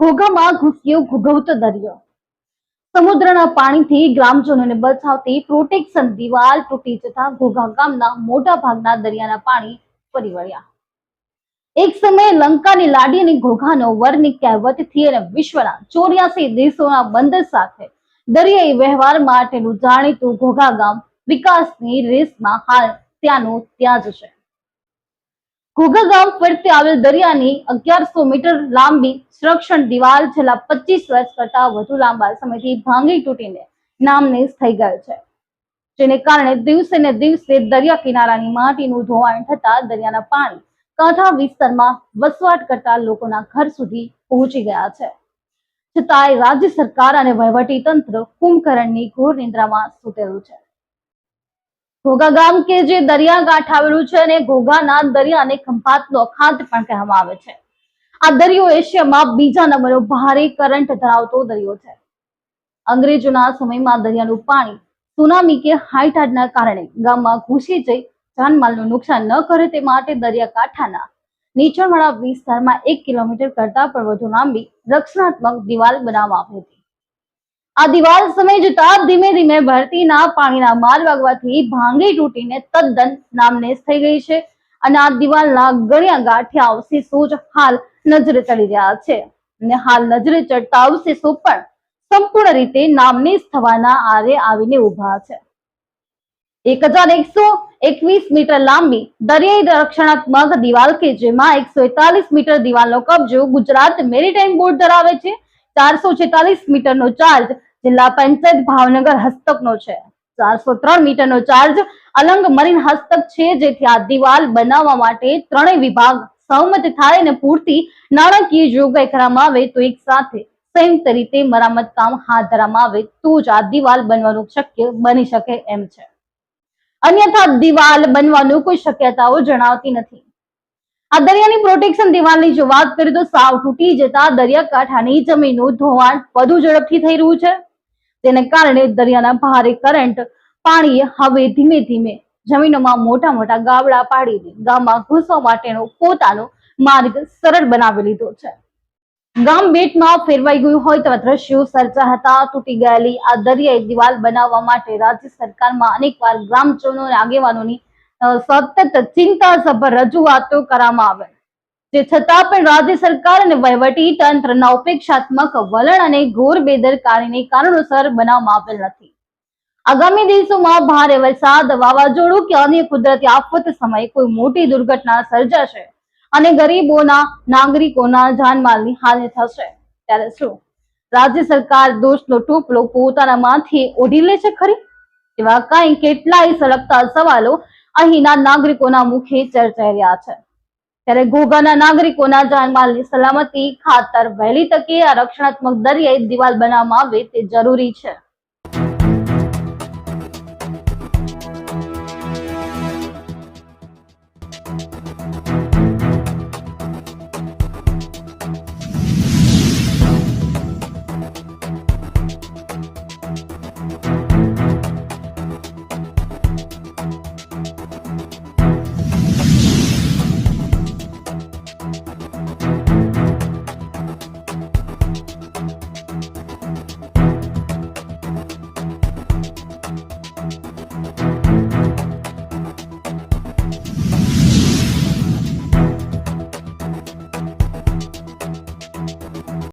ઘોઘામાં ઘૂસ્યો ઘૂઘવતો દરિયો. સમુદ્રના પાણીથી ગ્રામજનોને બચાવતી પ્રોટેક્શન દિવાલ તૂટી જતા ઘોઘા ગામના મોટા ભાગના દરિયાના પાણી ફરી વળ્યા. એક સમયે લંકાની લાડી અને ઘોઘાનો વરની કહેવતથી અને વિશ્વના ચોર્યાસી દેશોના બંદર સાથે દરિયાઈ વ્યવહાર માટેનું જાણીતું ઘોઘા ગામ વિકાસની રેસમાં હાલ ત્યાંનું ત્યાં જ છે. ઘોઘા ગામ ફરતે આવેલ દરિયાની અગિયારસો મીટર લાંબી સંરક્ષણ દિવાલ છેલ્લા પચીસ વર્ષ કરતા વધુ લાંબા સમયથી ભાંગી તૂટીને નામનેશ થઈ ગયો છે. જેને કારણે દિવસે ને દિવસે દરિયા કિનારાની માટીનું ધોવાણ થતા દરિયાના પાણી કાંઠા વિસ્તારમાં વસવાટ કરતા લોકોના ઘર સુધી પહોંચી ગયા છે. છતાંય રાજ્ય સરકાર અને વહીવટી તંત્ર કુંભકરણની ઘોર નિંદ્રામાં સૂતેલું છે. ઘોઘા ગામ કે જે દરિયાકાંઠ આવેલું છે અને ઘોઘાના દરિયાને ખંભાતનો અખાત પણ કહેવામાં આવે છે. આ દરિયો એશિયામાં બીજા નંબરનો ભારે કરંટ ધરાવતો દરિયો છે. અંગ્રેજોના સમયમાં દરિયાનું પાણી સુનામી કે હાઈ ટાઈડના કારણે ગામમાં ઘૂસી જઈ જાનમાલનું નુકસાન ન કરે તે માટે દરિયાકાંઠાના નીચાણવાળા વિસ્તારમાં એક કિલોમીટર કરતા પણ વધુ લાંબી રક્ષણાત્મક દિવાલ બનાવવામાં આવી હતી. આ દિવાલ સમય જતા ધીમે ધીમે ભરતીના પાણીના માલ વાગવાથી ભાંગી તૂટીને તદ્દન નામનેશ થઈ ગઈ છે. અને આ દિવાલના ગણ્યા ગાંઠિયા અવશેષો જ હાલ નજરે ચડી રહ્યા છે. અને હાલ નજરે ચડતા અવશેષો પણ સંપૂર્ણ રીતે નામનેશ થવાના આરે આવીને ઊભા છે. એક હજાર એકસો એકવીસ મીટર લાંબી દરિયાઈ રક્ષણાત્મક દિવાલ કે જેમાં એકસો એકતાલીસ મીટર દિવાલનો કબજો ગુજરાત મેરીટાઈમ બોર્ડ ધરાવે છે. ચારસો છેતાલીસ મીટરનો ચાર્જ જિલ્લા પંચાયત ભાવનગર હસ્તકનો છે. ચારસો ત્રણ મીટરનો ચાર્જ અલંગ મરીન હસ્તક છે, જેથી આ દિવાલ બનાવવા માટે ત્રણેય વિભાગ સહમત થાય અને પૂરતી નાણાકીય જોગવાઈ કરવામાં આવે તો એક સાથે સંયુક્ત રીતે મરામત કામ હાથ ધરવામાં આવે તો જ આ દિવાલ બનવાનું શક્ય બની શકે એમ છે. અન્યથા દિવાલ બનવાનું કોઈ શક્યતાઓ જણાવતી નથી. આ દરિયાની પ્રોટેક્શન દિવાલની જો વાત કરીએ તો સાવ તૂટી જતા દરિયાકાંઠાની જમીનનું ધોવાણ વધુ ઝડપથી થઈ રહ્યું છે. તેને કારણે દરિયાના ભારે કરંટ પાણીએ હવે ધીમે ધીમે જમીનોમાં મોટા મોટા ગાબડા પાડીને ગામમાં ઘૂસવા માટેનો પોતાનો માર્ગ સરળ બનાવી લીધો છે. ગામ બેટમાં ફેરવાઈ ગયું હોય તેવા દ્રશ્યો સર્જા હતા. તૂટી ગયેલી આ દરિયાઈ દિવાલ બનાવવા માટે રાજ્ય સરકારમાં અનેકવાર ગ્રામજનો અને આગેવાનોની સતત ચિંતાસભર રજૂઆતો કરવામાં આવે. જે છતાં પણ રાજ્ય સરકાર અને વહીવટી તંત્રના ઉપેક્ષાત્મક વલણ અને ઘોર બેદરકારીને કારણોસર બનાવવામાં આવેલ નથી. આગામી દિવસોમાં ભારે વરસાદ, વાવાઝોડું કે અન્ય કુદરતી આફત સમયે કોઈ મોટી દુર્ઘટના સર્જાશે અને ગરીબોના, નાગરિકોના જાનમાલની હાનિ થશે. ત્યારે શું? રાજ્ય સરકાર દોષનો ટોપલો પોતાના માથે ઓઢી લે છે ખરી? એવા કઈ કેટલાય સળગતા સવાલો અહીંના નાગરિકોના મુખે ચર્ચાઈ રહ્યા છે. ત્યારે ઘોઘાના નાગરિકોના જાનમાલની સલામતી ખાતર વહેલી તકે આ રક્ષણાત્મક દરિયાઈ દિવાલ બનાવવામાં આવે તે જરૂરી છે.